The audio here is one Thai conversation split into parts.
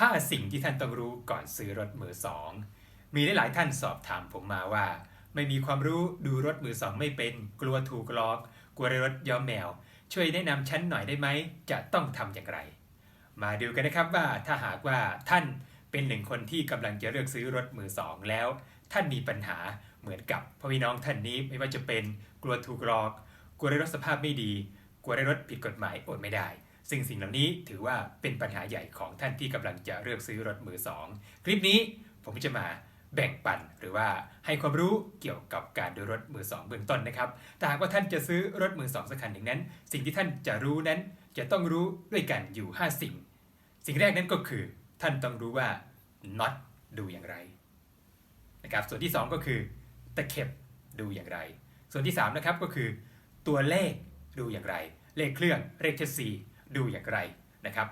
5 สิ่งที่ท่านต้องรู้ก่อนซื้อรถมือสองมีหลายท่านสอบถามผมมาว่า ไม่มีความรู้ดูรถมือสองไม่เป็นกลัวถูกลอก กลัวรถย้อมแมว ช่วยแนะนำฉันหน่อยได้ไหม จะต้องทำอย่างไร มาดูกันนะครับว่าถ้าหากว่าท่านเป็นหนึ่งคนที่กำลังจะเลือกซื้อรถมือสองแล้ว ท่านมีปัญหาเหมือนกับพ่อพี่น้องท่านนี้ไม่ว่าจะเป็นกลัวถูกลอก กลัวรถสภาพไม่ดี กลัวรถผิดกฎหมายอนไม่ได้ ซึ่งสิ่งเหล่านี้ถือว่าเป็นปัญหาใหญ่ของท่านที่กำลังจะเลือกซื้อรถมือสองคลิปนี้ผมจะมาแบ่งปันหรือว่าให้ความรู้เกี่ยวกับการดูรถมือสองเบื้องต้นนะครับถ้าหากว่าท่านจะซื้อรถมือสองสักคันหนึ่งนั้น สิ่งที่ท่านจะรู้นั้นจะต้องรู้ด้วยกันอยู่ 5 สิ่ง สิ่งแรกนั้นก็คือ ท่านต้องรู้ว่าน็อตดูอย่างไรนะครับส่วนที่ 2 ก็คือตะเข็บดูอย่างไร ส่วนที่3นะครับก็คือ ตัวเลขดูอย่างไร เลขเครื่องเลขเชสซี ดูอย่างไรนะครับ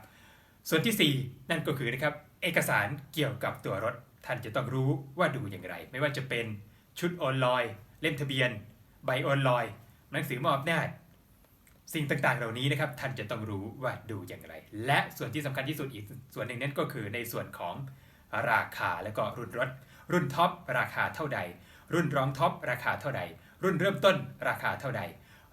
ส่วนทีสี่ 4 นั่นก็คือนะครับเอกสารเกี่ยวกับตัวรถ ท่านจะต้องรู้ว่าดูอย่างไร ไม่ว่าจะเป็นชุดโอนลอยเล่มทะเบียน ใบโอนลอยหนังสือมอบอำนาจสิ่งต่างๆ เหล่านี้นะครับท่านจะต้องรู้ว่าดูอย่างไร และส่วนที่สำคัญที่สุดอีกส่วนหนึ่งนั้นก็คือในส่วนของราคาและก็รุ่นรถ รุ่นท็อปราคาเท่าใด รุ่นรองท็อปราคาเท่าใด รุ่นเริ่มต้นราคาเท่าใด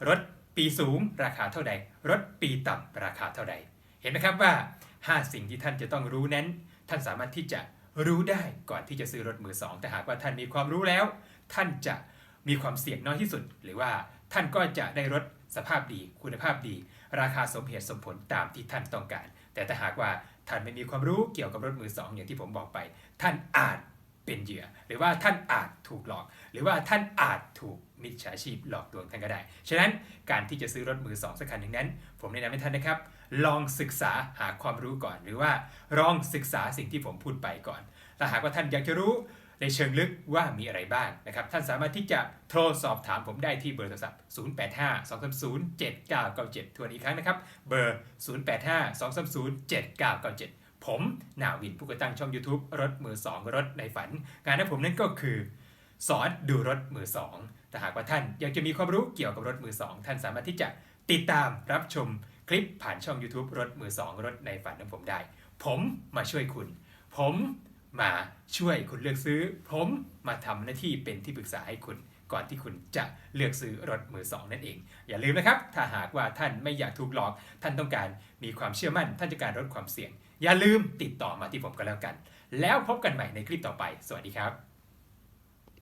รถ ปีสูงราคาเท่าใด รถปีต่ำราคาเท่าใด เห็นไหมครับว่า 5 สิ่งที่ท่านจะต้องรู้นั้น ท่านสามารถที่จะรู้ได้ก่อนที่จะซื้อรถมือสองแต่หากว่าท่านมีความรู้แล้ว ท่านจะมีความเสี่ยงน้อยที่สุด หรือว่าท่านก็จะได้รถสภาพดีคุณภาพดี ราคาสมเหตุสมผลตามที่ท่านต้องการ แต่ถ้าหากว่าท่านไม่มีความรู้เกี่ยวกับรถมือสองอย่างที่ผมบอกไป ท่านอาจเป็นเหยื่อ หรือว่าท่านอาจถูกหลอก หรือว่าท่านอาจถูก มิจฉาชีพหลอกลวงท่านก็ได้ ฉะนั้นการที่จะซื้อรถมือสองสักคันหนึ่งนั้น ผมแนะนำให้ท่านนะครับ ลองศึกษาหาความรู้ก่อน หรือว่าลองศึกษาสิ่งที่ผมพูดไปก่อนถ้าหากว่าท่านอยากจะรู้ในเชิงลึกว่ามีอะไรบ้างนะครับ ท่านสามารถที่จะโทรสอบถามผมได้ที่เบอร์โทรศัพท์ 085 230 7997 ทวนอีกครั้งนะครับ เบอร์ 085 230 7997 ผมนาวินผู้ก่อตั้งช่อง YouTube รถมือ 2 รถในฝัน งานของผมนั่นก็คือ สอนดูรถมือ2แต่หากว่าท่านอยากจะมีความรู้เกี่ยวกับรถมือ2ท่านสามารถที่จะติดตามรับชมคลิปผ่านช่อง YouTube รถมือ2รถในฝันของผมได้ ผมมาช่วยคุณ ผมมาช่วยคุณเลือกซื้อ ผมมาทำหน้าที่เป็นที่ปรึกษาให้คุณก่อนที่คุณจะเลือกซื้อรถมือสองนั่นเอง อย่าลืมนะครับ ถ้าหากว่าท่านไม่อยากถูกหลอก ท่านต้องการมีความเชื่อมั่น ท่านจะการลดความเสี่ยง อย่าลืมติดต่อมาที่ผมกันแล้วกัน แล้วพบกันใหม่ในคลิปต่อไป สวัสดีครับ